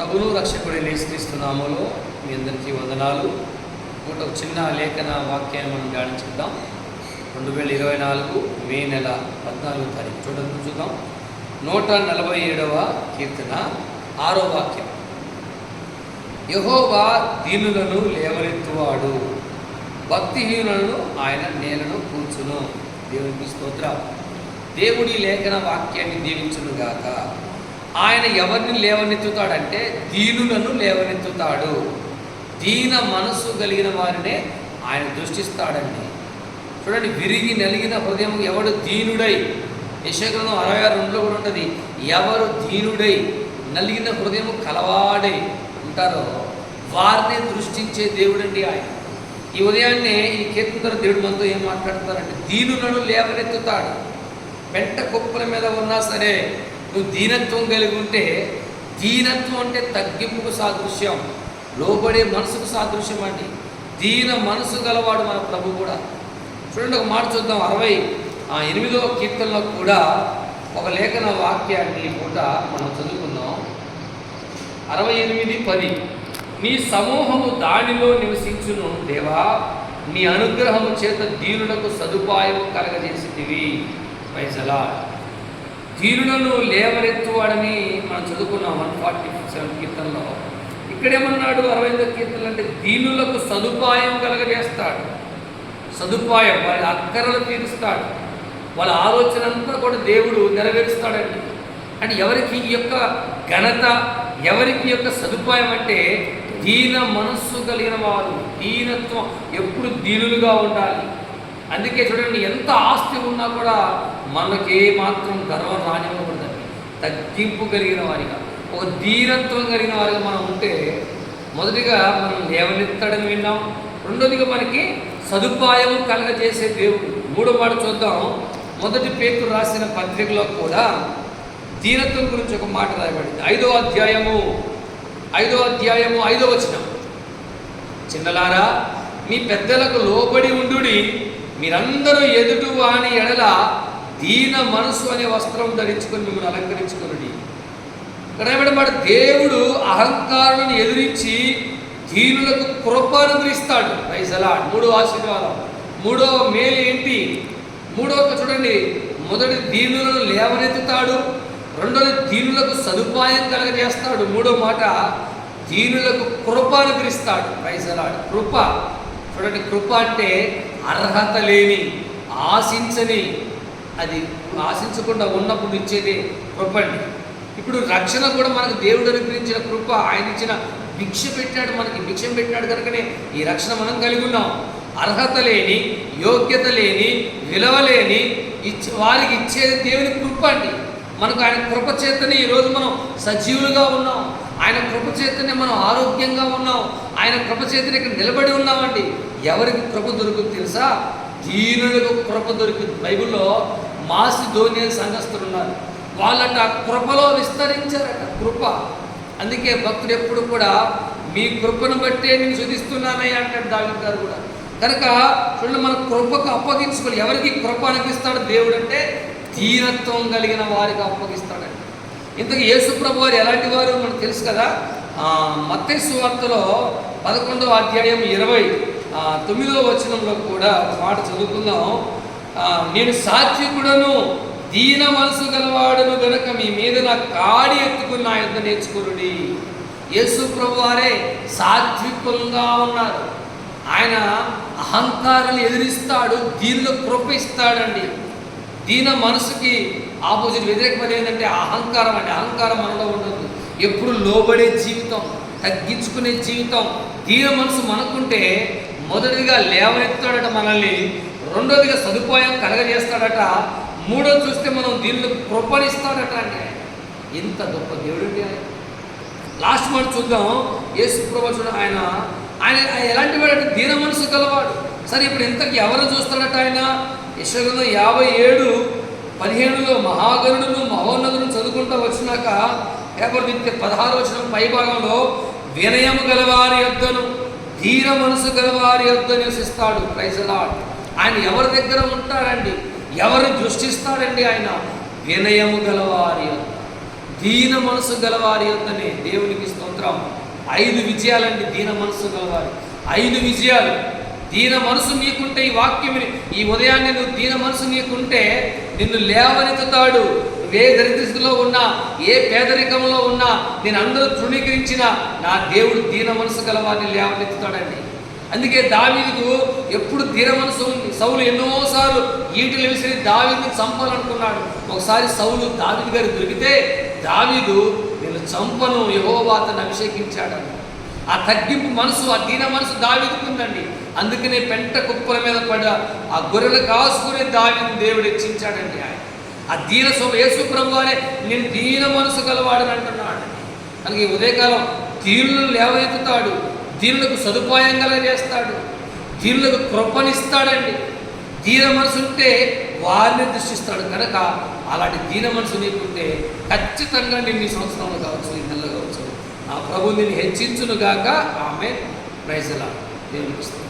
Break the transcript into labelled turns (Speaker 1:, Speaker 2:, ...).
Speaker 1: ప్రభులు రక్షకుడైన యేసుక్రీస్తునామలో మీ అందరికీ వందనాలు. ఒక చిన్న లేఖన వాక్యాన్ని మనం ధ్యానించుకుందాం. రెండు వేల ఇరవై నాలుగు మే నెల పద్నాలుగో తారీఖు. చూడండి చూద్దాం. నూట నలభై ఏడవ కీర్తన ఆరో వాక్యం. యహోవా దీనులను లేవనెత్తువాడు. భక్తిహీనులను ఆయన నేలను కూర్చును. దేవునికి స్తోత్రం. దేవుడి లేఖన వాక్యాన్ని దీవించునుగాక. ఆయన ఎవరిని లేవనెత్తుతాడంటే దీనులను లేవనెత్తుతాడు. దీన మనసు కలిగిన వారినే ఆయన దృష్టిస్తాడండి. చూడండి విరిగి నలిగిన హృదయం ఎవడు దీనుడై యశగ్రంథం అరవై ఆరు రెండులో కూడా ఉంటుంది ఎవరు దీనుడై నలిగిన హృదయం కలవాడై ఉంటారో వారిని దృష్టించే దేవుడండి ఆయన. ఈ ఉదయాన్నే ఈ కీర్తన దేవుడు మనతో ఏం మాట్లాడతారంటే దీనులను లేవనెత్తుతాడు. పెంట కుప్పల మీద ఉన్నా సరే నువ్వు దీనత్వం కలిగి ఉంటే దీనత్వం అంటే తగ్గింపుకు సాదృశ్యం లోబడే మనసుకు సాదృశ్యం అండి. దీన మనసు గలవాడు మన ప్రభు కూడా. చూడండి ఒక మాట చూద్దాం అరవై ఆ ఎనిమిదవ కీర్తనలో కూడా ఒక లేఖన వాక్యాన్ని పూట మనం చదువుకుందాం. అరవై ఎనిమిది పది నీ సమూహము దానిలో నివసించును దేవా నీ అనుగ్రహము చేత దీనులకు సదుపాయం కలగజేసితివి. పైసలా దీనులను లేవనెత్తువాడని మనం చదువుకున్నాం వన్ ఫార్టీ సెవెన్ కీర్తనలో. ఇక్కడేమన్నాడు అరవైందో కీర్తనలు అంటే దీనులకు సదుపాయం కలగజేస్తాడు. సదుపాయం వాళ్ళ అక్కరలు తీరుస్తాడు. వాళ్ళ ఆలోచన అంతా కూడా దేవుడు నెరవేరుస్తాడండి. అంటే ఎవరికి ఈ యొక్క ఘనత ఎవరికి యొక్క సదుపాయం అంటే దీన మనస్సు కలిగిన వారు దీనత్వం ఎప్పుడు దీనులుగా ఉండాలి. అందుకే చూడండి ఎంత ఆస్తి ఉన్నా కూడా మనకి మాత్రం గర్వం రానివ్వకూడదండి. తగ్గింపు కలిగిన వారిగా ఒక దీనత్వం కలిగిన వారిగా మనం ఉంటే మొదటిగా మనం లేవనెత్తడం విన్నాం. రెండోదిగా మనకి సదుపాయం కలగజేసే దేవుడు. మూడో మాట చూద్దాం. మొదటి పేరు రాసిన పత్రికలో కూడా దీనత్వం గురించి ఒక మాట రాయబడింది. ఐదో అధ్యాయము ఐదో అధ్యాయము ఐదో వచనం. చిన్నలారా మీ పెద్దలకు లోబడి ఉండుడి మీరందరూ ఎదుటి వాని ఎడల దీన మనసు అనే వస్త్రం ధరించుకొని మిమ్మల్ని అలంకరించుకునుడి. ఇక్కడ దేవుడు అహంకారులను ఎదిరించి దీనులకు కృప అనుగ్రహిస్తాడు రైజలా మూడో ఆశీర్వాదం. మూడో మేలు ఏంటి? మూడో చూడండి. మొదటి దీనులను లేవనెత్తుతాడు. రెండోది దీనులకు సదుపాయం కలగజేస్తాడు. మూడో మాట దీనులకు కృప అనుగ్రహిస్తాడు రైజలాడు కృప. చూడండి కృప అంటే అర్హత లేని ఆశించని అది ఆశించకుండా ఉన్నప్పుడు ఇచ్చేది కృప అండి. ఇప్పుడు రక్షణ కూడా మనకు దేవుడు అనుగ్రహించిన కృప ఆయన ఇచ్చిన భిక్ష పెట్టాడు మనకి. భిక్షం పెట్టాడు కనుకనే ఈ రక్షణ మనం కలిగి ఉన్నాం. అర్హత లేని యోగ్యత లేని విలువ లేని ఇచ్చి వారికి ఇచ్చేది దేవుని కృప అండి. మనకు ఆయన కృప చేతనే ఈరోజు మనం సజీవులుగా ఉన్నాం. ఆయన కృప చేతనే మనం ఆరోగ్యంగా ఉన్నాం. ఆయన కృప చేతనే ఇక్కడ నిలబడి ఉన్నామండి. ఎవరికి కృప దొరుకుతుంది తెలుసా? దీనులకు కృప దొరికింది. బైబిల్లో మాసి ధోని సంఘస్థులు ఉన్నారు. వాళ్ళట ఆ కృపలో విస్తరించారట కృప. అందుకే భక్తుడు ఎప్పుడు కూడా మీ కృపను బట్టే నేను శుధిస్తున్నానయ్య అంటాడు దావిద్ గారు కూడా. కనుక చూడండి మన కృపకు అప్పగించుకోవాలి ఎవరికి కృప అనిపిస్తాడు దేవుడు అంటే తీరత్వం కలిగిన వారికి అప్పగిస్తాడండి ఇంతకు యేసుప్రభు వారు ఎలాంటి వారు మనకు తెలుసు కదా? మత్తైసు వార్తలో పదకొండవ అధ్యాయం ఇరవై. తొమ్మిదో వచనంలో కూడా ఒక మాట చదువుకుందాం. నేను సాత్వికుడను దీన మనసు గలవాడను గనక మీ మీద నా కాడి ఎత్తుకుని నా యొద్ద నేర్చుకురుడి. యేసు ప్రభు వారే సాత్వికంగా ఉన్నారు. ఆయన అహంకారాన్ని ఎదిరిస్తాడు దీనిలో కృప ఇస్తాడండి దీన మనసుకి ఆపోజిట్ వ్యతిరేకమైన ఏంటంటే అహంకారం అంటే అహంకారం మనలో ఉండదు. ఎప్పుడు లోబడే జీవితం తగ్గించుకునే జీవితం దీన మనసు మనకుంటే మొదటిదిగా లేవనెత్తాడట మనల్ని రెండోదిగా సదుపాయం కలగజేస్తాడట మూడో చూస్తే మనం దీనిలో కృపణిస్తాడట అంటే ఎంత గొప్ప దేవుడు ఆయన. లాస్ట్ మనం చూద్దాం. యేసు ప్రభు ఆయన ఆయన ఎలాంటి వాడు అంటే దీన మనసు గలవాడు. సరే ఇప్పుడు ఇంతకు ఎవరు చూస్తాడట ఆయన? యశ్వగంధం యాభై ఏడు పదిహేనులో మహాగరుడును మహోన్నతులను చదువుకుంటూ వచ్చినాక పేపర్ తిప్పితే పదహారు వచ్చిన పై భాగంలో వినయము గలవారి యొద్దను. ధీర మనసు గలవారి వద్ద నివసిస్తాడు. ప్రైజలాడ్ ఆయన ఎవరి దగ్గర ఉంటాడండి ఎవరు దృష్టిస్తాడండి ఆయన? వినయము గలవారి యొక్క దీన మనసు గలవారి యొక్కనే దేవునికి స్తోత్రం. ఐదు విజయాలండి దీన మనసు గలవారి ఐదు విజయాలు. దీన మనసు నీకుంటే ఈ వాక్యం ఈ ఉదయాన్నే నువ్వు దీన మనసు నీకుంటే నిన్ను లేవనెత్తుతాడు. ఏ దరిద్రస్థితిలో ఉన్నా ఏ పేదరికంలో ఉన్నా నేను అందరూ తృణీకరించిన నా దేవుడు దీన మనసు గలవాడిని లేవనెత్తుతాడండి. అందుకే దావీదుకు ఎప్పుడు దీన మనసు ఉంది. సౌలు ఎన్నోసార్లు ఈటలు విసిరి దావీదుని చంపాలనుకున్నాడు. ఒకసారి సౌలు దావీదు గారు దొరికితే దావీదు నేను చంపను యహోవాతను అభిషేకించాడని. ఆ తగ్గింపు మనసు ఆ దీన మనసు దావీదుకుందండి అందుకనే పెంట కుప్పల మీద పడ ఆ గొర్రెలు కాసుకునే దావిని దేవుడు హెచ్చించాడండి ఆయన. ఆ దీన సో యేసు ప్రభు నేను దీన మనసు గలవాడని అంటున్నాడు. అందుకే ఉదయకాలం దీనులను లేవనెత్తుతాడు. దీనులకు సదుపాయం కలగజేస్తాడు. దీనులకు కృపనిస్తాడండి. దీన మనసు ఉంటే వారిని దృష్టిస్తాడు. కనుక అలాంటి దీన మనసు నీకుంటే ఖచ్చితంగా నేను ఈ సంవత్సరంలో కావచ్చు ఈ నెలలో కావచ్చు. ఆ ప్రభు నేను హెచ్చించునుగాక. ఆమె ప్రైజలా దేవునికి